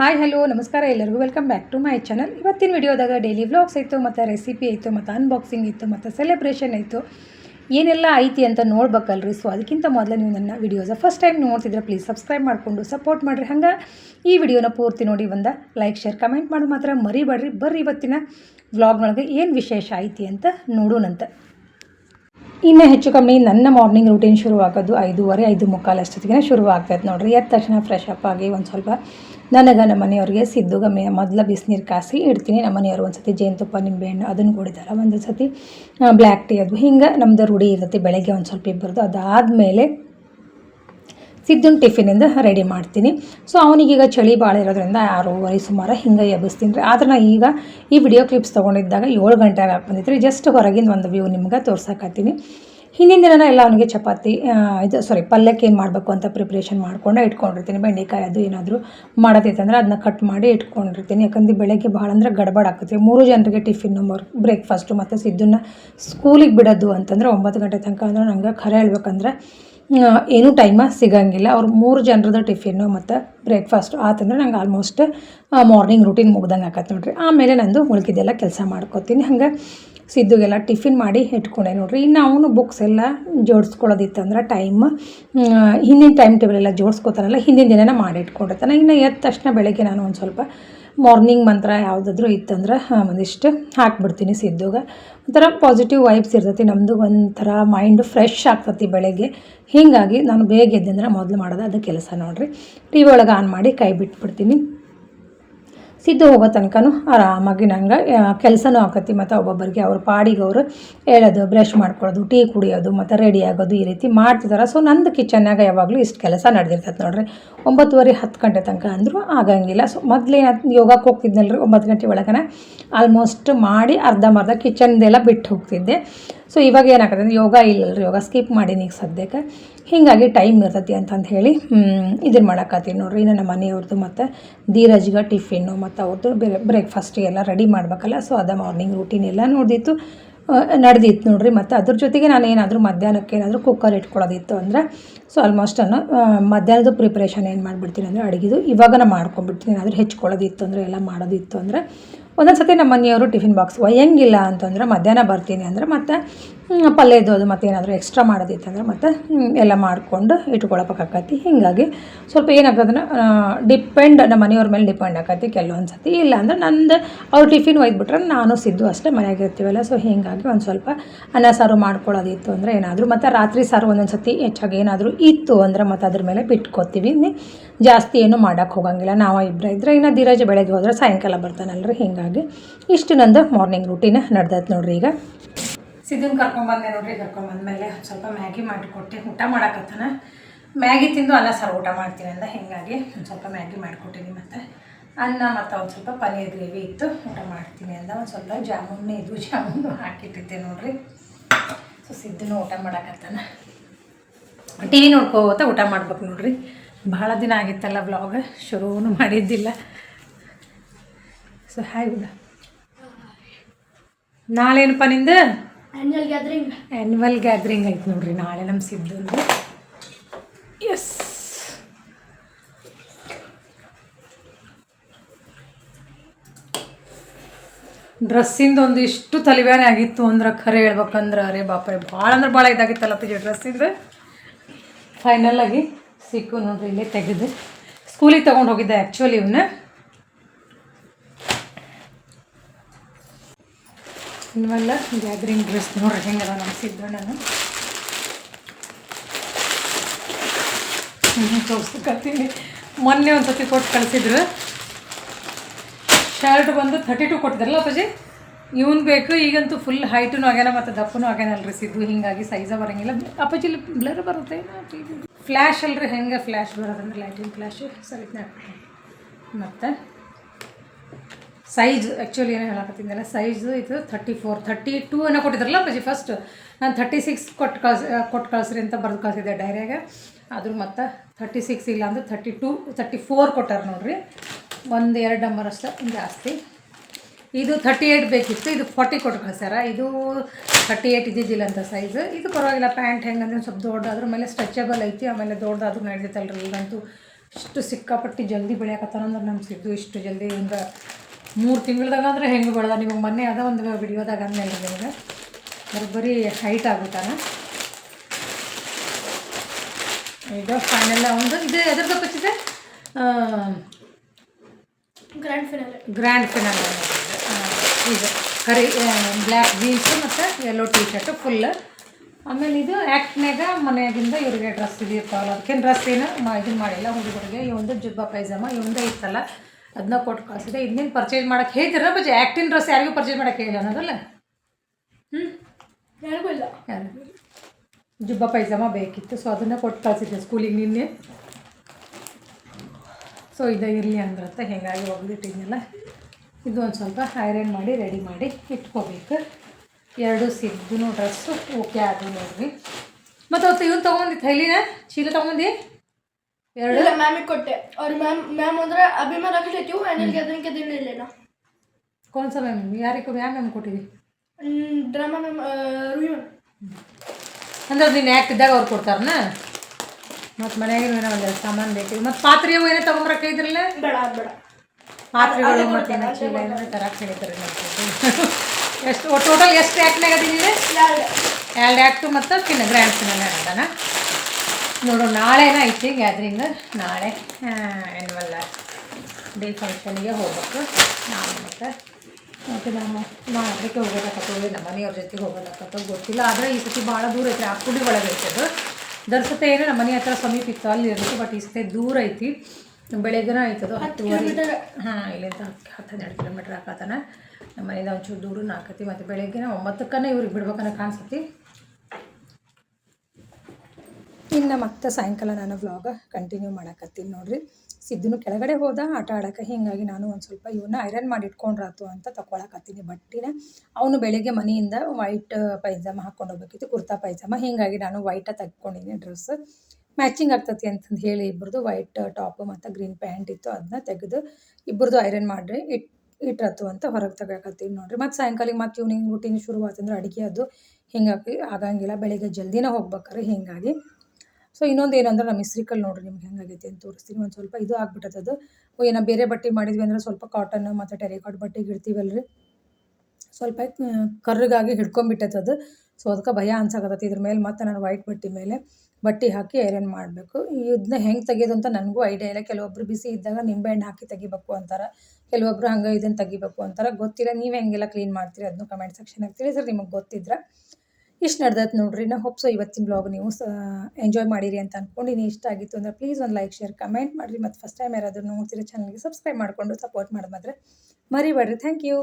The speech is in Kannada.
ಹಾಯ್ ಹಲೋ ನಮಸ್ಕಾರ ಎಲ್ಲರಿಗೂ. Welcome back to my channel ಇವತ್ತಿನ ವಿಡಿಯೋದಾಗ ಡೈಲಿ ವ್ಲಾಗ್ಸ್ ಇತ್ತು ಮತ್ತು ರೆಸಿಪಿ ಇತ್ತು ಮತ್ತು ಅನ್ಬಾಕ್ಸಿಂಗ್ ಇತ್ತು ಮತ್ತು ಸೆಲೆಬ್ರೇಷನ್ ಇತ್ತು ಏನೆಲ್ಲ ಐತಿ ಅಂತ ನೋಡ್ಬೇಕಲ್ರಿ? ಸೊ ಅದಕ್ಕಿಂತ ಮೊದಲು ನೀವು ನನ್ನ ವಿಡಿಯೋಸ ಫಸ್ಟ್ ಟೈಮ್ ನೋಡ್ತಿದ್ರೆ ಪ್ಲೀಸ್ ಸಬ್ಸ್ಕ್ರೈಬ್ ಮಾಡಿಕೊಂಡು ಸಪೋರ್ಟ್ ಮಾಡಿರಿ. ಹಂಗೆ ಈ ವಿಡಿಯೋನ ಪೂರ್ತಿ ನೋಡಿ ಬಂದ ಲೈಕ್ ಶೇರ್ ಕಮೆಂಟ್ ಮಾಡೋದು ಮಾತ್ರ ಮರಿಬೇಡ್ರಿ. ಬರ್ರಿ ಇವತ್ತಿನ ವ್ಲಾಗ್ನೊಳಗೆ ಏನು ವಿಶೇಷ ಐತಿ ಅಂತ ನೋಡೋಣಂತ ಇನ್ನು ಹೆಚ್ಚು ಕಮ್ಮಿ ನನ್ನ ಮಾರ್ನಿಂಗ್ ರೂಟೀನ್ ಶುರು ಆಗೋದು ಐದೂವರೆ, ಐದು ಮುಕ್ಕಾಲು ಅಷ್ಟೊತ್ತಿಗೆ ಶುರು ಆಗ್ತೈತೆ ನೋಡಿರಿ. ಎದ್ದ ತಕ್ಷಣ ಫ್ರೆಶ್ ಅಪ್ ಆಗಿ ಒಂದು ಸ್ವಲ್ಪ ನನಗೆ ನಮ್ಮ ಮನೆಯವ್ರಿಗೆ ಸಿದ್ದು ಮೇ ಮೊದಲ ಬಿಸಿನೀರು ಕಾಸಿ ಇಡ್ತೀನಿ. ನಮ್ಮ ಮನೆಯವ್ರು ಒಂದು ಸತಿ ಜೇನುತುಪ್ಪ, ನಿಂಬೆಹಣ್ಣು ಅದನ್ನು ಕುಡಿತಾರೆ ಒಂದು ಸತಿ ಬ್ಲ್ಯಾಕ್ ಟೀ ಅದು ಹಿಂಗೆ ನಮ್ಮದು ರೂಢಿ ಇರುತ್ತೆ ಬೆಳಗ್ಗೆ ಒಂದು ಸ್ವಲ್ಪ ಇಬ್ಬರದು. ಅದಾದಮೇಲೆ ಸಿದ್ದುನ ಟಿಫಿನಿಂದ ರೆಡಿ ಮಾಡ್ತೀನಿ. ಸೊ ಅವನಿಗೀಗ ಚಳಿ ಭಾಳ ಇರೋದ್ರಿಂದ ಆರೂವರೆ ಸುಮಾರು ಹಿಂಗೆ ಎಬ್ಬಿಸ್ತೀನಿ. ರೀ ಆದ್ರೆ ನಾನು ಈಗ ಈ ವಿಡಿಯೋ ಕ್ಲಿಪ್ಸ್ ತೊಗೊಂಡಿದ್ದಾಗ ಏಳು ಗಂಟೆಗೆ ಬಂದಿತ್ತು ರೀ ಜಸ್ಟ್ ಹೊರಗಿಂದ ಒಂದು ವ್ಯೂ ನಿಮ್ಗೆ ತೋರ್ಸಕತ್ತೀನಿ. ಹಿಂದಿನ ದಿನ ಎಲ್ಲ ಅವನಿಗೆ ಚಪಾತಿ ಇದು ಸಾರಿ ಪಲ್ಯಕ್ಕೆ ಏನು ಮಾಡಬೇಕು ಅಂತ ಪ್ರಿಪ್ರೇಷನ್ ಮಾಡ್ಕೊಂಡು ಇಟ್ಕೊಂಡಿರ್ತೀನಿ. ಬೆಂಡೆಕಾಯಿ ಅದು ಏನಾದರೂ ಮಾಡೋದೈತಂದ್ರೆ ಅದನ್ನ ಕಟ್ ಮಾಡಿ ಇಟ್ಕೊಂಡಿರ್ತೀನಿ. ಯಾಕಂದರೆ ಬೆಳಗ್ಗೆ ಭಾಳ ಅಂದ್ರೆ ಗಡಬಡ ಆಗ್ತೈತಿ. ಮೂರು ಜನರಿಗೆ ಟಿಫಿನ್ನು ಮರ್ ಬ್ರೇಕ್ಫಾಸ್ಟು ಮತ್ತು ಸಿದ್ದನ್ನ ಸ್ಕೂಲಿಗೆ ಬಿಡೋದು ಅಂತಂದ್ರೆ ಒಂಬತ್ತು ಗಂಟೆ ತನಕ ಅಂದ್ರೆ ನಂಗೆ ಖರೆ ಹೇಳ್ಬೇಕಂದ್ರೆ ಏನೂ ಟೈಮ ಸಿಗಂಗಿಲ್ಲ. ಅವ್ರು ಮೂರು ಜನರದ ಟಿಫಿನ್ನು ಮತ್ತು ಬ್ರೇಕ್ಫಾಸ್ಟ್ ಆತಂದ್ರೆ ನಂಗೆ ಆಲ್ಮೋಸ್ಟ್ ಮಾರ್ನಿಂಗ್ ರೂಟೀನ್ ಮುಗ್ದಂಗೆ ಆಕತ್ತೆ ನೋಡ್ರಿ. ಆಮೇಲೆ ನಂದು ಮುಳುಗಿದೆಲ್ಲ ಕೆಲಸ ಮಾಡ್ಕೊತೀನಿ. ಹಂಗೆ ಸಿದ್ದುಗೆಲ್ಲ ಟಿಫಿನ್ ಮಾಡಿ ಇಟ್ಕೊಂಡೆ ನೋಡ್ರಿ. ಇನ್ನು ಅವನು ಬುಕ್ಸ್ ಎಲ್ಲ ಜೋಡಿಸ್ಕೊಳ್ಳೋದಿತ್ತಂದ್ರೆ ಟೈಮ್ ಹಿಂದಿನ ಟೈಮ್ ಟೇಬಲ್ ಎಲ್ಲ ಜೋಡಿಸ್ಕೋತಾರಲ್ಲ ಹಿಂದಿನ ದಿನನೇ ಮಾಡಿ ಇಟ್ಕೊಂಡಿರ್ತಾನೆ ಇನ್ನು ಎದ್ದ ತಕ್ಷಣ ಬೆಳಗ್ಗೆ ನಾನು ಒಂದು ಸ್ವಲ್ಪ ಮಾರ್ನಿಂಗ್ ಮಂತ್ರ ಯಾವುದಾದ್ರೂ ಇತ್ತಂದ್ರೆ ಒಂದಿಷ್ಟು ಹಾಕ್ಬಿಡ್ತೀನಿ ಸಿದ್ದುಗೆ. ಒಂಥರ ಪಾಸಿಟಿವ್ ವೈಬ್ಸ್ ಇರ್ತೈತಿ ನಮ್ಮದು ಒಂಥರ ಮೈಂಡ್ ಫ್ರೆಶ್ ಆಗ್ತತಿ ಬೆಳಗ್ಗೆ. ಹೀಗಾಗಿ ನಾನು ಬೇಗ ಎದ್ದಂದ್ರೆ ಮೊದಲು ಮಾಡೋದು ಅದು ಕೆಲಸ ನೋಡಿರಿ. ಟಿ ವಿ ಒಳಗೆ ಆನ್ ಮಾಡಿ ಕೈ ಬಿಟ್ಬಿಡ್ತೀನಿ. ಸಿದ್ದು ಹೋಗೋ ತನಕನೂ ಆರಾಮಾಗಿ ನಂಗೆ ಕೆಲಸನೂ ಆಕತಿ. ಮತ್ತು ಒಬ್ಬೊಬ್ಬರಿಗೆ ಅವ್ರ ಪಾಡಿಗೆ ಅವರು ಹೇಳೋದು ಬ್ರಷ್ ಮಾಡ್ಕೊಳ್ಳೋದು, ಟೀ ಕುಡಿಯೋದು, ಮತ್ತು ರೆಡಿ ಆಗೋದು ಈ ರೀತಿ ಮಾಡ್ತಿದಾರೆ. ಸೊ ನಂದು ಕಿಚನ್ನಾಗ ಯಾವಾಗಲೂ ಇಷ್ಟು ಕೆಲಸ ನಡೆದಿರ್ತೈತೆ ನೋಡ್ರಿ. ಒಂಬತ್ತುವರೆ, ಹತ್ತು ಗಂಟೆ ತನಕ ಅಂದರೂ ಆಗಂಗಿಲ್ಲ. ಸೊ ಮೊದಲೇ ಯೋಗಕ್ಕೆ ಹೋಗ್ತಿದ್ನಲ್ರಿ, ಒಂಬತ್ತು ಗಂಟೆ ಒಳಗನ ಆಲ್ಮೋಸ್ಟ್ ಮಾಡಿ ಅರ್ಧಂಬರ್ಧ ಕಿಚನ್ದೆಲ್ಲ ಬಿಟ್ಟು ಹೋಗ್ತಿದ್ದೆ. ಸೊ ಇವಾಗ ಏನಾಗ್ತದೆ ಯೋಗ ಇಲ್ಲಲ್ರಿ, ಯೋಗ ಸ್ಕಿಪ್ ಮಾಡಿ ಈಗ ಸದ್ಯಕ್ಕೆ. ಹೀಗಾಗಿ ಟೈಮ್ ಇರ್ತೈತಿ ಅಂತಂದು ಹೇಳಿ ಇದನ್ನು ಮಾಡಕತ್ತೀನಿ ನೋಡ್ರಿ. ಇನ್ನು ನಮ್ಮ ಮನೆಯವ್ರದ್ದು ಮತ್ತು ಧೀರಜ್ಗೆ ಟಿಫಿನ್ನು ಮತ್ತು ಅವ್ರದ್ದು ಬೇರೆ ಬ್ರೇಕ್ಫಾಸ್ಟಿಗೆಲ್ಲ ರೆಡಿ ಮಾಡಬೇಕಲ್ಲ ಸೊ ಅದ ಮಾರ್ನಿಂಗ್ ರೂಟೀನ್ ಎಲ್ಲ ನೋಡಿದ್ದು ನಡೆದಿತ್ತು ನೋಡ್ರಿ. ಮತ್ತು ಅದ್ರ ಜೊತೆಗೆ ನಾನು ಏನಾದರೂ ಮಧ್ಯಾಹ್ನಕ್ಕೆ ಏನಾದರೂ ಕುಕ್ಕರ್ ಇಟ್ಕೊಳ್ಳೋದಿತ್ತು ಅಂದರೆ ಸೊ ಆಲ್ಮೋಸ್ಟ್ ನಾನು ಆ, ಮಧ್ಯಾಹ್ನದ ಪ್ರಿಪ್ರೇಷನ್ ಏನು ಮಾಡಿಬಿಡ್ತೀನಿ ಅಂದರೆ ಅಡುಗೆದು ಇವಾಗ ನಾನು ಮಾಡ್ಕೊಂಡ್ಬಿಡ್ತೀನಿ. ಏನಾದರೂ ಹೆಚ್ಕೊಳ್ಳೋದಿತ್ತು ಅಂದರೆ ಎಲ್ಲ ಮಾಡೋದಿತ್ತು ಅಂದರೆ ಒಂದೊಂದು ಸತಿ ನಮ್ಮ ಮನೆಯವರು ಟಿಫಿನ್ ಬಾಕ್ಸ್ ಒಯ್ಯಂಗಿಲ್ಲ ಅಂತಂದ್ರೆ ಮಧ್ಯಾಹ್ನ ಬರ್ತೀನಿ ಅಂದರೆ ಮತ್ತೆ ಪಲ್ಯದ್ದು ಅದು ಮತ್ತೆ ಏನಾದರೂ ಎಕ್ಸ್ಟ್ರಾ ಮಾಡೋದಿತ್ತಂದ್ರೆ ಮತ್ತೆ ಎಲ್ಲ ಮಾಡಿಕೊಂಡು ಇಟ್ಕೊಳಪಕ್ಕಾಕತಿ ಹೀಗಾಗಿ ಸ್ವಲ್ಪ ಏನಾಗ್ತದನ್ನ ಡಿಪೆಂಡ್ ನಮ್ಮ ಮನೆಯವ್ರ ಮೇಲೆ ಡಿಪೆಂಡ್ ಆಕತಿ ಕೆಲವೊಂದು ಸತಿ ಇಲ್ಲ ಅಂದ್ರೆ ನಂದು, ಅವ್ರು ಟಿಫಿನ್ ಒಯ್ದುಬಿಟ್ರೆ ನಾನು ಸಿದ್ದು ಅಷ್ಟೇ ಮನೆಯಾಗ ಇರ್ತೀವಲ್ಲ ಸೊ ಹೀಗಾಗಿ ಒಂದು ಸ್ವಲ್ಪ ಅನ್ನ ಸಾರು ಮಾಡ್ಕೊಳ್ಳೋದಿತ್ತು ಅಂದರೆ ಏನಾದರೂ, ಮತ್ತು ರಾತ್ರಿ ಸಾರು ಒಂದೊಂದು ಸತಿ ಹೆಚ್ಚಾಗಿ ಏನಾದರೂ ಇತ್ತು ಅಂದರೆ ಮತ್ತು ಅದ್ರ ಮೇಲೆ ಬಿಟ್ಕೋತೀವಿ. ಜಾಸ್ತಿ ಏನು ಮಾಡೋಕ್ಕೆ ಹೋಗಂಗಿಲ್ಲ. ನಾವು ಇಬ್ಬರ ಇದ್ರೆ ಇನ್ನು ಧೀರಜ್ ಬೆಳಗ್ಗೆ ಹೋದ್ರೆ ಸಾಯಂಕಾಲ ಬರ್ತಾನಲ್ರಿ. ಹೀಗಾಗಿ ಇಷ್ಟು ನಂದು ಮಾರ್ನಿಂಗ್ ರೂಟೀನ್ ನಡೆದೈತೆ ನೋಡ್ರಿ ಈಗ. ಸಿದ್ದನ್ ಕರ್ಕೊಂಬಂದೆ ನೋಡ್ರಿ ಕರ್ಕೊಂಬಂದ್ಮೇಲೆ ಸ್ವಲ್ಪ ಮ್ಯಾಗಿ ಮಾಡಿಕೊಟ್ಟೆ ಊಟ ಮಾಡಕತ್ತಾನ. ಮ್ಯಾಗಿ ತಿಂದು ಅನ್ನ, ಸಾರು ಊಟ ಮಾಡ್ತೀನಿ ಅಂದ. ಹೀಗಾಗಿ ಒಂದು ಸ್ವಲ್ಪ ಮ್ಯಾಗಿ ಮಾಡಿಕೊಟ್ಟಿನಿ ಮತ್ತು. ಅನ್ನ ಮತ್ತು ಒಂದು ಸ್ವಲ್ಪ ಪನ್ನೀರ್ ಗ್ರೇವಿ ಇತ್ತು, ಊಟ ಮಾಡ್ತೀನಿ ಅಂದ. ಒಂದು ಸ್ವಲ್ಪ ಜಾಮೂನು, ಇದು ಜಾಮೂನು ಹಾಕಿಟ್ಟಿದ್ದೆ ನೋಡ್ರಿ. ಸೊ ಸಿದ್ದನು ಊಟ ಮಾಡಕತ್ತಾನ. ಟಿ ವಿ ನೋಡ್ಕೋತ ಊಟ ಮಾಡ್ಬೇಕು ನೋಡ್ರಿ. ಭಾಳ ದಿನ ಆಗಿತ್ತಲ್ಲ ಬ್ಲಾಗ್ ಶುರುವೂ ಮಾಡಿದ್ದಿಲ್ಲ. ಸೊ ಹಾಯ್ ನಾಳೆ ಏನಪ್ಪ ನಿಂದು? ಆನ್ಯುವಲ್ ಗ್ಯಾದ್ರಿಂಗ್ ಆ್ಯನ್ಯುವಲ್ ಗ್ಯಾದ್ರಿಂಗ್ ಐತೆ ನೋಡ್ರಿ, ನಾಳೆ ನಮ್ಮ ಸಿದ್ಧಂದು. ಎಸ್ ಡ್ರೆಸ್ಸಿಂದ ಒಂದು ಇಷ್ಟು ತಲೆಬೇನೆ ಆಗಿತ್ತು ಅಂದ್ರೆ ಖರೆ ಹೇಳ್ಬೇಕಂದ್ರೆ, ಅರೆ ಬಾಪರೆ ಭಾಳ ಅಂದ್ರೆ ಭಾಳ ಇದಾಗಿತ್ತಲ್ಲ ಪಿಜೆ ಡ್ರೆಸ್ಸಿಂದ ಫೈನಲ್ ಆಗಿ ಸಿಕ್ಕು ನೋಡ್ರಿ, ಇಲ್ಲೇ ತೆಗೆದು ಸ್ಕೂಲಿಗೆ ತೊಗೊಂಡು ಹೋಗಿದ್ದೆ ಆ್ಯಕ್ಚುಲಿ ಇವನ್ನ ಇನ್ವೆಲ್ಲ ಗ್ಯಾದ್ರಿಂಗ್ ಡ್ರೆಸ್ ನೋಡ್ರಿ ಹೆಂಗದ ನಮ್ಮ ಸಿದ್ದಣ್ಣನ. ತೋರ್ಸ್ಕತ್ತೀನಿ ಮೊನ್ನೆ ಒಂದು ಸತಿ ಕೊಟ್ಟು ಕಳಿಸಿದ್ರು. ಶರ್ಟ್ ಬಂದು ಥರ್ಟಿ ಟು ಕೊಟ್ಟಿದ್ರಲ್ಲ ಅಪ್ಪಾಜಿ? ಇವನ್ ಬೇಕು, ಈಗಂತೂ ಫುಲ್ ಹೈಟೂ ಆಗ್ಯಾನ ಮತ್ತು ದಪ್ಪನೂ ಆಗ್ಯಾನಲ್ರಿ ಸಿದ್ದು, ಹಿಂಗಾಗಿ ಸೈಜ ಬರಂಗಿಲ್ಲ. ಅಪ್ಪಾಜಿ ಬ್ಲರ್ ಬರುತ್ತೆ ಫ್ಲ್ಯಾಶ್ ಅಲ್ರಿ, ಹೆಂಗೆ ಫ್ಲ್ಯಾಶ್ ಬರೋದಂದ್ರೆ ಲೈಟಿಂಗ್ ಫ್ಲ್ಯಾಶು ಸರಿ ಮತ್ತು? ಸೈಜ್ ಆ್ಯಕ್ಚುಲಿ ಏನು ಹೇಳಕತ್ತಿದ್ದೆಲ್ಲ ಸೈಜು ಇದು ಥರ್ಟಿ ಫೋರ್ ಥರ್ಟಿ ಟೂ ಏನೋ ಕೊಟ್ಟಿದ್ರಲ್ಲ ಪಜಿ ಫಸ್ಟ್ ನಾನು ಥರ್ಟಿ ಸಿಕ್ಸ್ ಕೊಟ್ಟು ಕಳ್ಸಿ ಕೊಟ್ಟು ಕಳಿಸ್ರಿ ಅಂತ ಬರೆದು ಕಳಿಸಿದ್ದೆ ಡೈರಿಯಾಗ ಆದರೂ ಮತ್ತು ಥರ್ಟಿ ಸಿಕ್ಸ್ ಇಲ್ಲ ಅಂದ್ರೆ ಥರ್ಟಿ ಟೂ ತರ್ಟಿ ಫೋರ್ ಕೊಟ್ಟಾರೆ ನೋಡಿರಿ. ಒಂದು ಎರಡು ನಂಬರ್ ಅಷ್ಟೇ, ಜಾಸ್ತಿ. ಇದು ಥರ್ಟಿ ಏಯ್ಟ್ ಬೇಕಿತ್ತು, ಇದು ಫಾರ್ಟಿ ಕೊಟ್ಟು ಕಳ್ಸ್ಯಾರ. ಇದು ಥರ್ಟಿ ಏಯ್ಟ್ ಇದ್ದಿದ್ದಿಲ್ಲ ಅಂತ ಸೈಜ್ ಇದು ಪರವಾಗಿಲ್ಲ ಪ್ಯಾಂಟ್ ಹೆಂಗಂದ್ರೆ ಸ್ವಲ್ಪ ದೊಡ್ಡ, ಅದ್ರ ಮೇಲೆ ಸ್ಟ್ರೆಚಬಲ್ ಐತಿ, ಆಮೇಲೆ ದೊಡ್ಡದಾದ್ರೂ ನಡೆದಿತ್ತಲ್ರಿ. ಈಗಂತೂ ಇಷ್ಟು ಸಿಕ್ಕಾಪಟ್ಟಿ ಜಲ್ದಿ ಬೆಳೆಯಕತ್ತಾರಂದ್ರೆ ನಮ್ಗೆ ಸಿದ್ದು ಇಷ್ಟು ಜಲ್ದಿ ಒಂದು ಮೂರು ತಿಂಗಳದಾಗ ಅಂದ್ರೆ ಹೆಂಗೆ ಬೆಳೆದ? ನಿಮಗೆ ಮೊನ್ನೆ ಅದ ಒಂದು ವಿಡಿಯೋದಾಗ ಅಂದ್ಮೇಲೆ ನಿಮಗೆ? ಬರೀ ಹೈಟ್ ಆಗುತ್ತಾನ ಈಗ ಫೈನಲ್ ಒಂದು ಇದು ಎದ್ರದ್ದು ಬಚ್ಚಿದೆ ಗ್ರ್ಯಾಂಡ್ ಫಿನಾಲೆ ಗ್ರ್ಯಾಂಡ್ ಫಿನಾಲ್ ಇದು ಕರಿ ಬ್ಲ್ಯಾಕ್ ಜೀನ್ಸು ಮತ್ತು ಯೆಲ್ಲೋ ಟೀ ಶರ್ಟು ಫುಲ್ ಆಮೇಲೆ ಇದು ಆ್ಯಕ್ಟ್ನಾಗ ಮನೆಯಾಗಿಂದ ಇವ್ರಿಗೆ ಡ್ರೆಸ್ ಇದಿರ್ತಾವಲ್ಲ. ಅದಕ್ಕೆ ಡ್ರೆಸ್ ಏನು ಮಾ ಇದನ್ನು ಮಾಡಿಲ್ಲ. ಹುಡುಗರಿಗೆ ಈ ಒಂದು ಜುಬ್ಬ ಪೈಜಾಮ ಇವಂದೇ ಇತ್ತಲ್ಲ. ಅದನ್ನ ಕೊಟ್ಟು ಕಳಿಸಿದೆ. ಇದನ್ನೇನು ಪರ್ಚೇಸ್ ಮಾಡೋಕ್ಕೆ ಹೇಳ್ತೀರ ಬಜ್ ಆ್ಯಕ್ಟಿನ್ ಡ್ರೆಸ್ ಯಾರಿಗೂ ಪರ್ಚೇಸ್ ಮಾಡೋಕ್ಕೆ ಹೇಳಿಲ್ಲ ಅನ್ನೋದಲ್ಲ. ಹ್ಞೂ ಯಾರಿಗೂ ಇಲ್ಲ. ಯಾರು? ಜುಬ್ಬ ಪೈಜಾಮ ಬೇಕಿತ್ತು ಸೊ ಅದನ್ನು ಕೊಟ್ಟು ಕಳಿಸಿದ್ದೆ ಸ್ಕೂಲಿಗೆ ನಿನ್ನೆ. ಸೊ ಇದು ಇರಲಿ ಅಂದ್ರತ್ತ ಹೀಗಾಗಿ ಒಗ್ದಿಟ್ಟಿದ್ನಲ್ಲ. ಇದು ಒಂದು ಸ್ವಲ್ಪ ಐರನ್ ಮಾಡಿ ರೆಡಿ ಮಾಡಿ ಇಟ್ಕೋಬೇಕು. ಎರಡು ಸಿದ್ದು ಡ್ರೆಸ್ಸು ಓಕೆ ಅದು ನೋಡ್ರಿ. ಮತ್ತು ಅವತ್ತು ಇವನು ತೊಗೊಂಡಿ ಥೈಲಿನ ಚೀಲ ತೊಗೊಂಡಿ ಎರಡು? ಮ್ಯಾಮಿಗೆ ಕೊಟ್ಟೆ. ಅವ್ರ ಮ್ಯಾಮ್ ಮ್ಯಾಮ್ ಅಂದ್ರೆ ಅಭಿಮಾನ ರಕ್ಷಿತು ಅನಿಲ್ ಗದನ್ ಕದಿನ ಇಲ್ಲೇನ कौन सा ಯಾರಿಗೂ ಯಾವ ಮ್ಯಾಮ್ ಕೊಟ್ಟಿದ್ದಿ ಡ್ರಾಮಾ ಮ್ಯಾಮ್ ರೂಹಿ ಮ್ಯಾಮ್ ಅಂದ್ರೆ ನೀನು ಆ್ಯಕ್ಟ್ ಇದ್ದಾಗ ಅವ್ರು ಕೊಡ್ತಾರನ? ಮತ್ತು ಮನೆಯಾಗ ಏನೋ ಒಂದು ಸಾಮಾನು ಬೇಕಿದೆ ಮತ್ತು ಪಾತ್ರೆ ಅವು ಏನೋ ತೊಗೊಂಬರಕ್ಕೆ ಇದ್ರಲ್ಲ ಬೇಡ ಬೇಡ. ಪಾತ್ರೆಗಳು ಮತ್ತು ಏನೋ ಚೀಲ ಏನಾರ ತರಕ್ಕೆ ಹೇಳಿದ್ದಾರೆ ಎಷ್ಟು ಟೋಟಲ್ ಎಷ್ಟು ಆ್ಯಕ್ಟ್ನಾಗ ಅದಿಲ್ಲ ಬೇಡ ಎರಡು. ಆ್ಯಕ್ಟು ಮತ್ತು ಫಿನ್ ಗ್ರ್ಯಾಂಡ್ ಫಿನಲ್ ಆಡೋಣ ನೋಡು ನಾಳೆನ ಐತಿ ಗ್ಯಾದ್ರಿಂಗ್ ನಾಳೆ ಆ್ಯನ್ವಲ್ ಡೇ ಫಂಕ್ಷನ್ಗೆ ಹೋಗ್ಬೇಕು. ನಾನು ಮತ್ತು ಮತ್ತು ನಾನು ಅದಕ್ಕೆ ಹೋಗೋದಕ್ಕತ್ತೋ ನಮ್ಮ ಮನೆಯವ್ರ ಜೊತೆಗೆ ಹೋಗೋದಕ್ಕೆ ಗೊತ್ತಿಲ್ಲ. ಆದರೆ ಈ ಸತಿ ಭಾಳ ದೂರ ಐತಿ ಆ ಕುಡಿ ಒಳಗೆ ಇರ್ತದೆ ಅದು. ದರ್ಸತೆ ಏನು ನಮ್ಮ ಮನೆ ಹತ್ರ ಸಮೀಪ ಇತ್ತು ಅಲ್ಲಿ ಇರುತ್ತೆ ಬಟ್ ಈ ಸತಿ ದೂರ ಐತಿ. ಬೆಳಗ್ಗೆನ ಆಯ್ತದು ಹತ್ತುವರೆ. ಹಾಂ ಇಲ್ಲಿಂದ ಹತ್ತು ಹನ್ನೆರಡು ಕಿಲೋಮೀಟ್ರ್ ಹಾಕತ್ತಾನ ನಮ್ಮ ಮನೆಯಿಂದ ಒಂಚೂರು ದೂರ ಹಾಕತಿ ಮತ್ತು ಬೆಳಗ್ಗೆನ ಒಂಬತ್ತಕ್ಕನೇ ಇವ್ರಿಗೆ ಬಿಡ್ಬೇಕನ್ನೋ ಕಾಣಿಸತಿ. ಇನ್ನು ಮತ್ತೆ ಸಾಯಂಕಾಲ ನಾನು ವ್ಲಾಗ ಕಂಟಿನ್ಯೂ ಮಾಡಕತ್ತೀನಿ ನೋಡ್ರಿ. ಸಿದ್ದನು ಕೆಳಗಡೆ ಹೋದ, ಆಟ ಆಡೋಕೆ ಹೀಗಾಗಿ ನಾನು ಒಂದು ಸ್ವಲ್ಪ ಇವನ್ನ ಐರನ್ ಮಾಡಿ ಇಟ್ಕೊಂಡ್ರಾತು ಅಂತ ತಗೊಳಕತ್ತೀನಿ ಬಟ್ಟಿನ. ಅವನು ಬೆಳಿಗ್ಗೆ ಮನೆಯಿಂದ ವೈಟ್ ಪೈಜಾಮ ಹಾಕೊಂಡು ಹೋಗ್ಬೇಕಿತ್ತು, ಕುರ್ತಾ ಪೈಜಾಮ ಹೀಗಾಗಿ ನಾನು ವೈಟ ತೆಗ್ಕೊಂಡಿದ್ದೀನಿ ಡ್ರೆಸ್ ಮ್ಯಾಚಿಂಗ್ ಆಗ್ತತಿ ಅಂತಂದು ಹೇಳಿ ಇಬ್ಬರದು ವೈಟ್ ಟಾಪ್ ಮತ್ತು ಗ್ರೀನ್ ಪ್ಯಾಂಟ್ ಇತ್ತು ಅದನ್ನ ತೆಗೆದು ಇಬ್ಬರದು ಐರನ್ ಮಾಡಿರಿ, ಇಟ್ ಇಟ್ರತ್ತು ಅಂತ ಹೊರಗೆ ತೆಗಿಯಕತ್ತೀನಿ ನೋಡ್ರಿ. ಮತ್ತು ಸಾಯಂಕಾಲಿಗೆ ಮತ್ತು ಇವ್ನಿಂಗ್ ರೂಟೀನ್ ಶುರು ಆತಂದ್ರೆ ಅಡುಗೆ ಅದು ಹಿಂಗಾಗಿ ಆಗಂಗಿಲ್ಲ. ಬೆಳಿಗ್ಗೆ ಜಲ್ದಿನ ಹೋಗ್ಬೇಕಾರೆ, ಹೀಗಾಗಿ ಸೊ ಇನ್ನೊಂದು ಏನಂದ್ರೆ ನಮ್ಮ ಇಸ್ರಿಕಲ್ ನೋಡ್ರಿ, ನಿಮ್ಗೆ ಹೆಂಗಾಗೈತಿ ಅಂತ ತೋರಿಸ್ತೀನಿ. ಒಂದು ಸ್ವಲ್ಪ ಇದು ಆಗ್ಬಿಟ್ಟದ್ದು ಓ, ಏನೋ ಬೇರೆ ಬಟ್ಟೆ ಮಾಡಿದ್ವಿ ಅಂದ್ರೆ ಸ್ವಲ್ಪ ಕಾಟನ್ ಮತ್ತು ಟೆರಿಕಾಟ್ ಬಟ್ಟೆಗೆ ಇಡ್ತೀವಲ್ರಿ? ಸ್ವಲ್ಪ ಕರ್ರಿಗಾಗಿ ಹಿಡ್ಕೊಂಬಿಟ್ಟೈತದು ಸೊ ಅದಕ್ಕೆ ಭಯ ಅನ್ಸಾಕತ್ತೈತಿ. ಇದ್ರ ಮೇಲೆ ಮತ್ತೆ ನಾನು ವೈಟ್ ಬಟ್ಟೆ ಮೇಲೆ ಬಟ್ಟೆ ಹಾಕಿ ಐರನ್ ಮಾಡಬೇಕು. ಇದನ್ನ ಹೆಂಗೆ ತೆಗಿಯೋದು ಅಂತ ನನಗೂ ಐಡಿಯಾ ಇಲ್ಲ. ಕೆಲವೊಬ್ರು ಬಿಸಿ ಇದ್ದಾಗ ನಿಂಬೆಹಣ್ಣು ಹಾಕಿ ತೆಗಿಬೇಕು ಅಂತಾರೆ. ಕೆಲವೊಬ್ರು ಹಂಗೆ ಇದನ್ನು ತೆಗಿಬೇಕು ಅಂತಾರೆ. ಗೊತ್ತಿಲ್ಲ. ನೀವು ಹೆಂಗೆಲ್ಲ ಕ್ಲೀನ್ ಮಾಡ್ತೀರಿ? ಅದನ್ನು ಕಮೆಂಟ್ ಸೆಕ್ಷನಾಗ ತಿಳಿಸ್ರಿ. ನಿಮಗೆ ಗೊತ್ತಿದ್ರೆ. ಇಷ್ಟು ನಡ್ದೈತೆ ನೋಡ್ರಿ. ನಾ ಹೋಪ್ಸೋ ಇವತ್ತಿನ ಬ್ಲಾಗ್ ನೀವು ಎಂಜಾಯ್ ಮಾಡಿರಿ ಅಂತ ಅಂದ್ಕೊಂಡಿನಿ ಇಷ್ಟ ಆಗಿತ್ತು ಅಂದರೆ ಪ್ಲೀಸ್ ಒಂದು ಲೈಕ್ ಶೇರ್ ಕಮೆಂಟ್ ಮಾಡಿರಿ. ಮತ್ತು ಫಸ್ಟ್ ಟೈಮ್ ಯಾರಾದರೂ ನೋಡ್ತೀರಿ ಚಾನಲ್ಗೆ ಸಬ್ಸ್ಕ್ರೈಬ್ ಮಾಡಿಕೊಂಡು ಸಪೋರ್ಟ್ ಮಾಡೋದು ಮಾತ್ರ ಮರಿಬೇಡ್ರಿ. Thank you